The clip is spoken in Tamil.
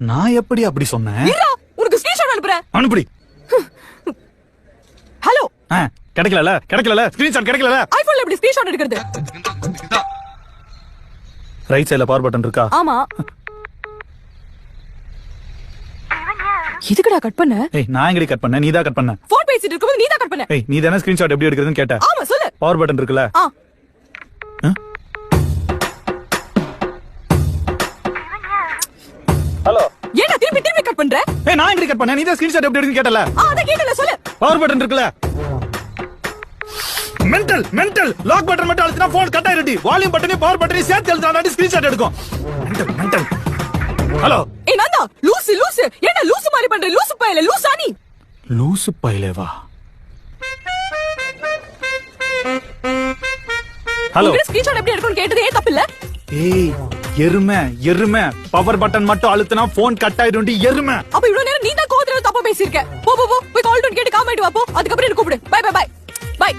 நான் எப்படி அப்படி சொன்னேன்? உனக்கு ஸ்கிரீன்ஷாட் அனுப்புறேன். அனுப்புடி. ஹலோ. ஆ, கிடைக்கலல கிடைக்கலல ஸ்கிரீன்ஷாட் கிடைக்கலல ஐபோன்ல எப்படி ஸ்கிரீன்ஷாட் எடுக்கிறது? ரைட் சைடுல பவர் பட்டன் இருக்கா? ஆமா. எதுக்குடா கட் பண்ண? ஏய் நான் எங்கடி கட் பண்ணேன் நீ தான் கட் பண்ண. போன் பேசிட்டு இருக்கும்போது நீ தான் கட் பண்ண. ஏய் நீ தானே ஸ்கிரீன்ஷாட் எப்படி எடுக்கிறதுன்னு கேட்ட. ஆமா சொல்லு. பவர் பட்டன் இருக்குல்ல? ஹலோ ஏன்டா திருப்பி திருப்பி கட் பண்ற? ஏய் நான் எங்கடி கட் பண்ணேன்? நீ தான் ஸ்கிரீன்ஷாட் எப்படி எடுக்குன்னு கேட்டல அத கேட்டல சொல்லு. பவர் பட்டன் இருக்குல்ல. மென்டல் மென்டல் லாக் பட்டன் மட்டும் அழுத்தினா போன் கட் ஆயிடுடி வால்யூம் பட்டனையும் பவர் பட்டனையும் சேர்த்து அழுத்தினா ஸ்கிரீன்ஷாட் எடுக்கும். மென்டல் மென்டல் ஹலோ ஏய் நந்தா லூசு லூசு ஏன்டா லூசு மாதிரி பண்ற? லூசு பயல லூசா நீ? லூசு பைலேவா ஹலோ ஸ்கிரீன்ஷாட் எப்படி எடுக்கணும் கேட்டது தப்பு இல்ல ஏய் எருமை எருமை. பவர் பட்டன் மட்டும் அழுத்தினா போன் கட் ஆயிடும்டி எருமை. அப்ப இவ்வளவு நேரம் நீ தான் கோவத்துல தப்பா பேசியிருக்க. போ போ போய் கால் டோன் கேட்டு காம் ஆயிட்டு வா போ. அதுக்கப்புறம் கூப்பிடு? By by by by